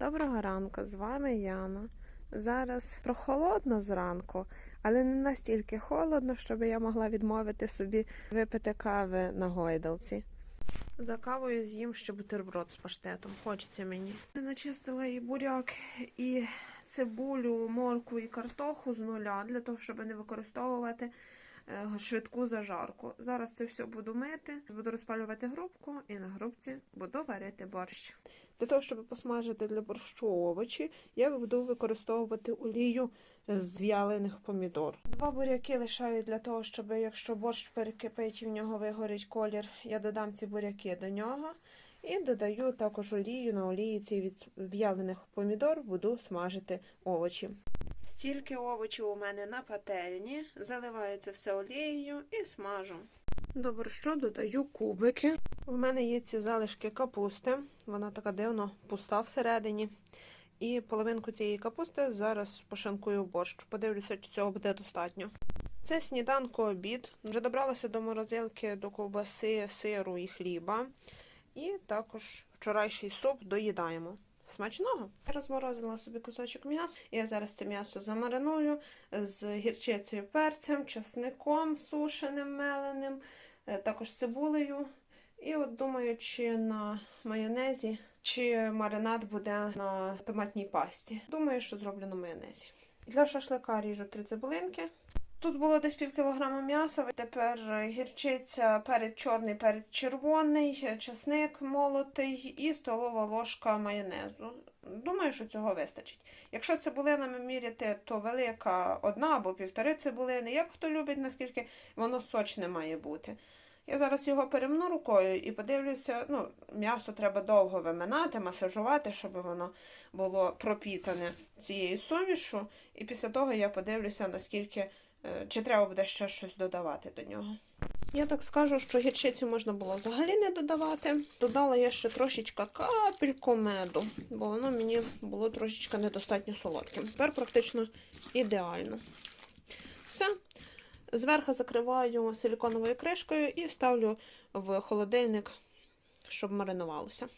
Доброго ранку, з вами Яна. Зараз прохолодно зранку, але не настільки холодно, щоб я могла відмовити собі випити кави на гойдалці. За кавою з'їм ще бутерброд з паштетом. Хочеться мені. Начистила і буряк, і цибулю, моркву і картоху з нуля для того, щоб не використовувати швидку зажарку. Зараз це все буду мити, буду розпалювати грубку і на грубці буду варити борщ. Для того, щоб посмажити для борщу овочі, я буду використовувати олію з в'ялених помідор. Два буряки лишаю для того, щоб якщо борщ перекипить і в нього вигорить колір, я додам ці буряки до нього. І додаю також олію на олії ці від в'ялених помідор буду смажити овочі. Стільки овочів у мене на пательні, заливаю це все олією і смажу. До борщу додаю кубики. У мене є ці залишки капусти, вона така дивно пуста всередині. І половинку цієї капусти зараз пошинкую в борщ. Подивлюся, чи цього буде достатньо. Це сніданку обід. Вже добралася до морозилки до ковбаси, сиру і хліба. І також вчорайший суп доїдаємо. Смачного! Я розморозила собі кусочок м'яса. Я зараз це м'ясо замариную з гірчицею, перцем, часником сушеним, меленим, е, також цибулею. І от думаю, чи на майонезі, чи маринад буде на томатній пасті. Думаю, що зроблю на майонезі. Для шашлика ріжу три цибулинки. Тут було десь пів кілограма м'яса. Тепер гірчиця, перець чорний, перець червоний, часник молотий і столова ложка майонезу. Думаю, що цього вистачить. Якщо цибулинами міряти, то велика одна або півтори цибулини. Як хто любить, наскільки воно сочне має бути. Я зараз його перемну рукою і подивлюся, ну, м'ясо треба довго виминати, масажувати, щоб воно було пропітане цією сумішу. І після того я подивлюся, наскільки чи треба буде ще щось додавати до нього. Я так скажу, що гірчицю можна було взагалі не додавати. Додала я ще трошечка капельку меду, бо воно мені було трошечки недостатньо солодким. Тепер практично ідеально. Все. Зверху закриваю силіконовою кришкою і ставлю в холодильник, щоб маринувалося.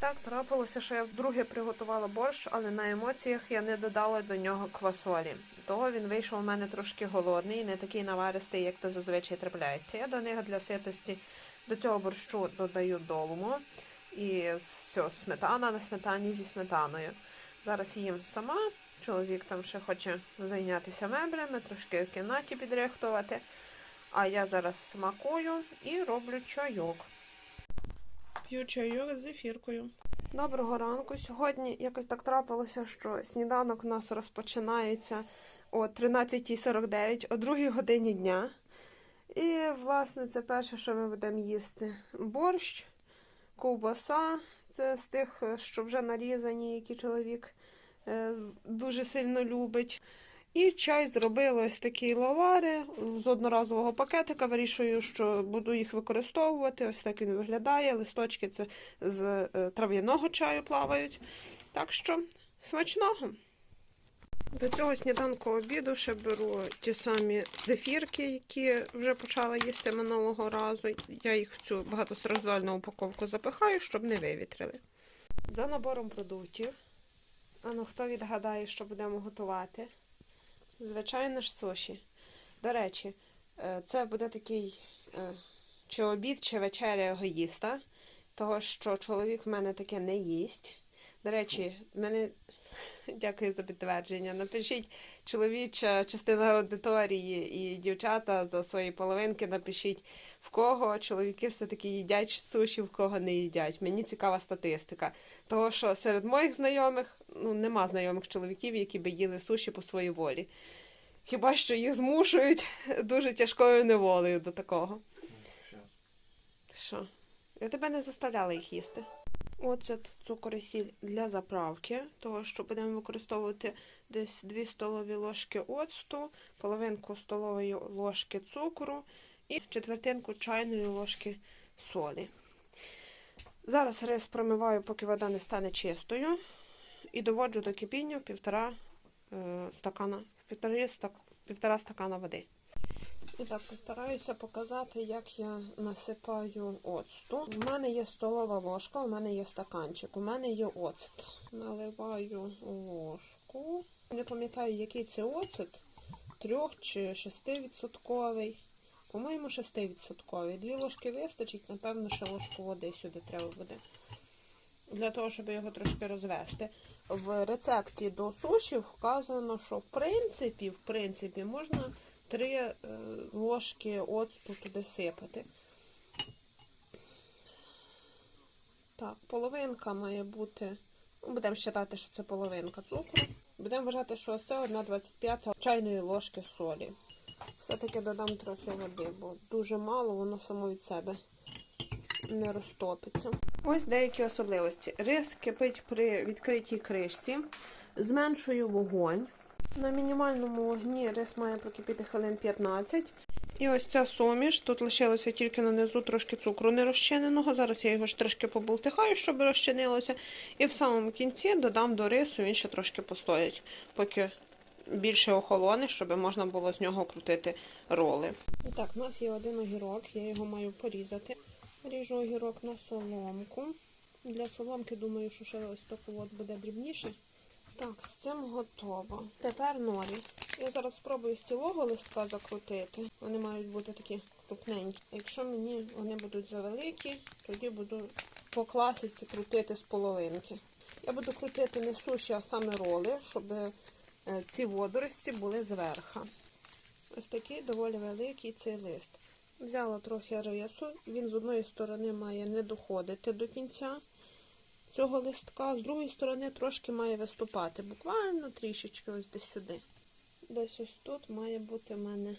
Так, трапилося, що я вдруге приготувала борщ, але на емоціях я не додала до нього квасолі. Того він вийшов у мене трошки голодний, не такий наваристий, як то зазвичай трапляється. Я до них для ситості до цього борщу додаю долому і все, сметана на сметані зі сметаною. Зараз їм сама. Чоловік там ще хоче зайнятися меблями, трошки в кімнаті підрихтувати. А я зараз смакую і роблю чайок. П'ю чайок з ефіркою. Доброго ранку. Сьогодні якось так трапилося, що сніданок у нас розпочинається о 13.49, о 2 годині дня. І, власне, це перше, що ми будемо їсти. Борщ, ковбаса. Це з тих, що вже нарізані, які чоловік е, дуже сильно любить. І чай зробила ось такі лавари з одноразового пакетика. Вирішую, що буду їх використовувати. Ось так він виглядає. Листочки це з е, трав'яного чаю плавають. Так що смачного. До цього сніданку обіду ще беру ті самі зефірки, які вже почала їсти минулого разу. Я їх в цю багатостраждальну упаковку запихаю, щоб не вивітрили. За набором продуктів. А ну хто відгадає, що будемо готувати? Звичайно ж, суші. До речі, е, це буде такий е, чи обід, чи вечеря егоїста, того що чоловік в мене таке не їсть. До речі, мене дякую за підтвердження. Напишіть чоловіча частина аудиторії і дівчата за свої половинки. Напишіть, в кого чоловіки все-таки їдять суші, в кого не їдять. Мені цікава статистика. Того, що серед моїх знайомих ну, нема знайомих чоловіків, які би їли суші по своїй волі. Хіба що їх змушують дуже тяжкою неволею до такого. Що? Я тебе не заставляла їх їсти. Оцет, цукор і сіль для заправки, того що будемо використовувати десь 2 столові ложки оцту, половинку столової ложки цукру і четвертинку чайної ложки солі. Зараз рис промиваю, поки вода не стане чистою, і доводжу до кипіння півтора е, стакана, стак, півтора стакана води. І так, постараюся показати, як я насипаю оцту. У мене є столова ложка, у мене є стаканчик, у мене є оцет. Наливаю ложку. Не пам'ятаю, який це оцет, трьох чи шестивідсотковий. По-моєму, шестивідсотковий. Дві ложки вистачить, напевно, ще ложку води сюди треба буде. Для того, щоб його трошки розвести. В рецепті до суші вказано, що в принципі, в принципі, можна три е, ложки оцту туди сипати. Так, половинка має бути. Ну, будемо вважати, що це половинка цукру. Будемо вважати, що це 1,25 чайної ложки солі. Все-таки додам трохи води, бо дуже мало, воно само від себе не розтопиться. Ось деякі особливості. Рис кипить при відкритій кришці. Зменшую вогонь. На мінімальному вогні рис має прокипіти хвилин 15. І ось ця суміш. Тут лишилося тільки на низу трошки цукру нерозчиненого. Зараз я його ж трошки побултихаю, щоб розчинилося. І в самому кінці додам до рису, він ще трошки постоїть, поки більше охолоне, щоб можна було з нього крутити роли. І так, у нас є один огірок, я його маю порізати. Ріжу огірок на соломку. Для соломки, думаю, що ще ось таку буде дрібніше. Так, з цим готово. Тепер норі. Я зараз спробую з цілого листка закрутити. Вони мають бути такі крупненькі. Якщо мені вони будуть завеликі, тоді буду по класиці крутити з половинки. Я буду крутити не суші, а саме роли, щоб е, ці водорості були зверху. Ось такий доволі великий цей лист. Взяла трохи рису, він з одної сторони має не доходити до кінця цього листка, з другої сторони трошки має виступати. Буквально трішечки ось десь сюди. Десь ось тут має бути в мене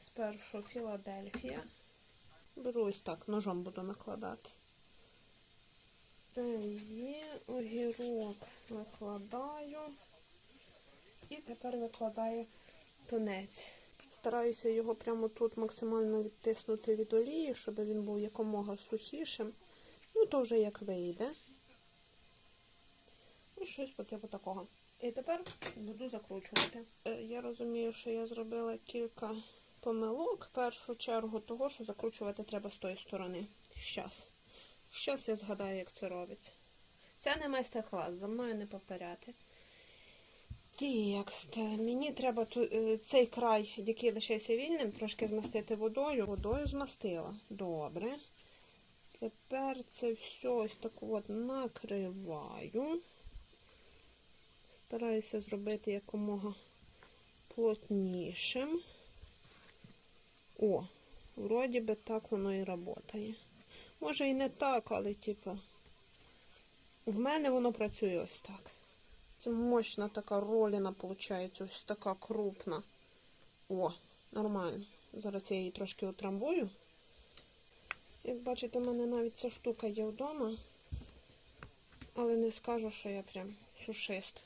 спершу Філадельфія. Беру ось так, ножом буду накладати. Це є огірок, викладаю. І тепер викладаю тунець. Стараюся його прямо тут максимально відтиснути від олії, щоб він був якомога сухішим. Ну, то вже як вийде. І щось по типу такого. І тепер буду закручувати. Е, Я розумію, що я зробила кілька помилок. В першу чергу того, що закручувати треба з тої сторони. Щас. Щас я згадаю, як це робиться. Це не майстер-клас, за мною не повторяти. Так, мені треба ту, е, цей край, який лишився вільним, трошки змастити водою. Водою змастила. Добре. Тепер це все ось так от накриваю. Стараюся зробити якомога плотнішим. О, вроді би так воно і працює. Може і не так, але типу, в мене воно працює ось так. Це мощна така роліна, виходить, ось така крупна. О, нормально. Зараз я її трошки утрамбую. Як бачите, в мене навіть ця штука є вдома, але не скажу, що я прям сушист,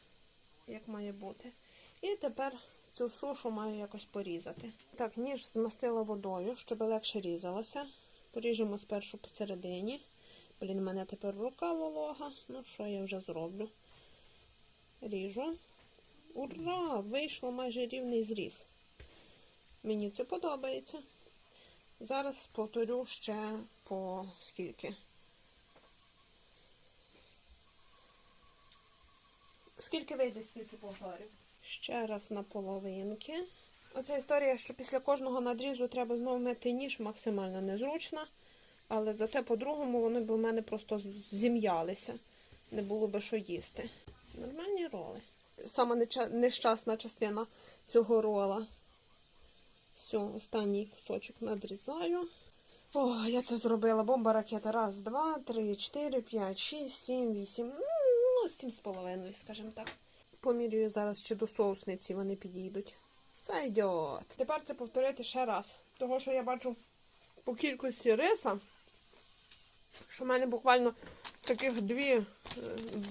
як має бути. І тепер цю сушу маю якось порізати. Так, ніж змастила водою, щоб легше різалася. Поріжемо спершу посередині. Блін, у мене тепер рука волога. Ну, що я вже зроблю? Ріжу. Ура! Вийшло майже рівний зріз. Мені це подобається. Зараз повторю ще по скільки. Скільки вийде, стільки повторю. Ще раз на половинки. Оця історія, що після кожного надрізу треба знову мити ніж, максимально незручна. Але зате по-другому вони б у мене просто зім'ялися. Не було би що їсти. Нормальні роли. Сама нещасна частина цього рола. Все, останній кусочок надрізаю. О, я це зробила. Бомба ракета. Раз, два, три, чотири, п'ять, шість, сім, вісім. Ну, сім з половиною, скажімо так. Помірюю зараз, чи до соусниці вони підійдуть. Все йде. Тепер це повторити ще раз. Того, що я бачу по кількості риса, що в мене буквально таких дві, е,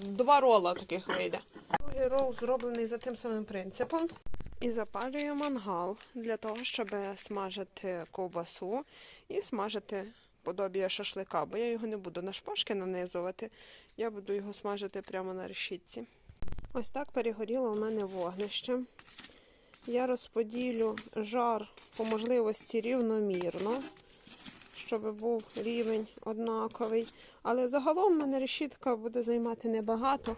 два рола таких вийде. Другий рол зроблений за тим самим принципом. І запалюю мангал для того, щоб смажити ковбасу і смажити подобія шашлика, бо я його не буду на шпажки нанизувати, я буду його смажити прямо на решітці. Ось так перегоріло у мене вогнище. Я розподілю жар по можливості рівномірно, щоб був рівень однаковий. Але загалом в мене решітка буде займати небагато.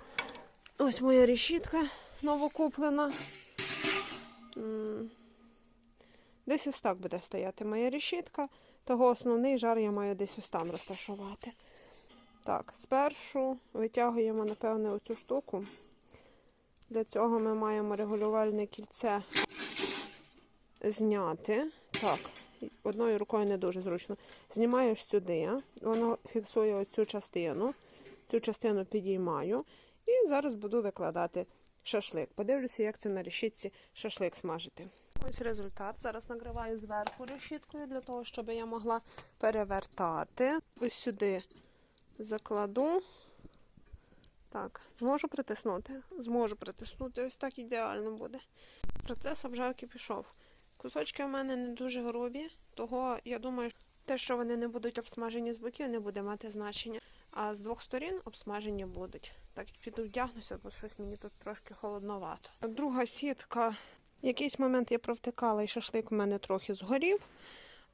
Ось моя решітка новокуплена. Десь ось так буде стояти моя решітка. Того основний жар я маю десь ось там розташувати. Так, спершу витягуємо, напевне, оцю штуку. Для цього ми маємо регулювальне кільце зняти. Так, одною рукою не дуже зручно. Знімаєш сюди, воно фіксує оцю частину. Цю частину підіймаю. І зараз буду викладати шашлик. Подивлюся, як це на решітці шашлик смажити. Ось результат. Зараз нагриваю зверху решіткою для того, щоб я могла перевертати. Ось сюди закладу. Так, зможу притиснути? Зможу притиснути. Ось так ідеально буде. Процес обжарки пішов. Кусочки в мене не дуже грубі, того я думаю, те, що вони не будуть обсмажені з боків, не буде мати значення. А з двох сторін обсмажені будуть. Так, піду вдягнуся, бо щось мені тут трошки холодновато. Друга сітка. В якийсь момент я провтикала і шашлик у мене трохи згорів.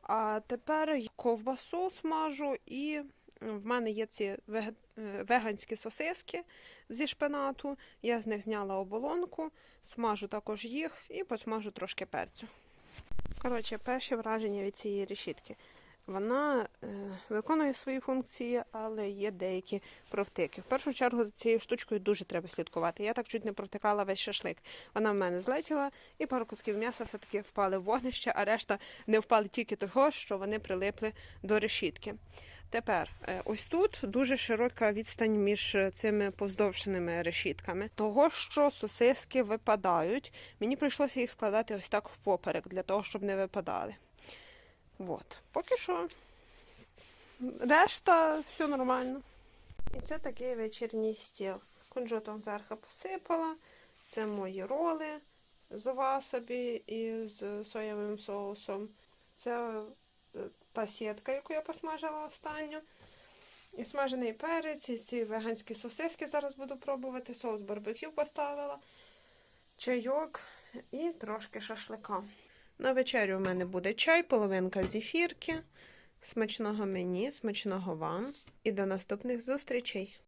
А тепер ковбасу смажу і в мене є ці е, веганські сосиски зі шпинату. Я з них зняла оболонку, смажу також їх і посмажу трошки перцю. Коротше, перші враження від цієї решітки. Вона е, виконує свої функції, але є деякі провтики. В першу чергу за цією штучкою дуже треба слідкувати. Я так чуть не провтикала весь шашлик. Вона в мене злетіла, і пару кусків м'яса все-таки впали в вогнище, а решта не впали тільки того, що вони прилипли до решітки. Тепер, е, ось тут дуже широка відстань між цими повздовженими решітками. Того, що сосиски випадають, мені прийшлося їх складати ось так впоперек, для того, щоб не випадали. От. Поки що решта все нормально. І це такий вечірній стіл. Кунжутом зверху посипала. Це мої роли з васабі і з соєвим соусом. Це е, та сітка, яку я посмажила останню. І смажений перець, і ці веганські сосиски зараз буду пробувати. Соус барбекю поставила, чайок і трошки шашлика. На вечерю у мене буде чай, половинка зефірки. Смачного мені, смачного вам і до наступних зустрічей!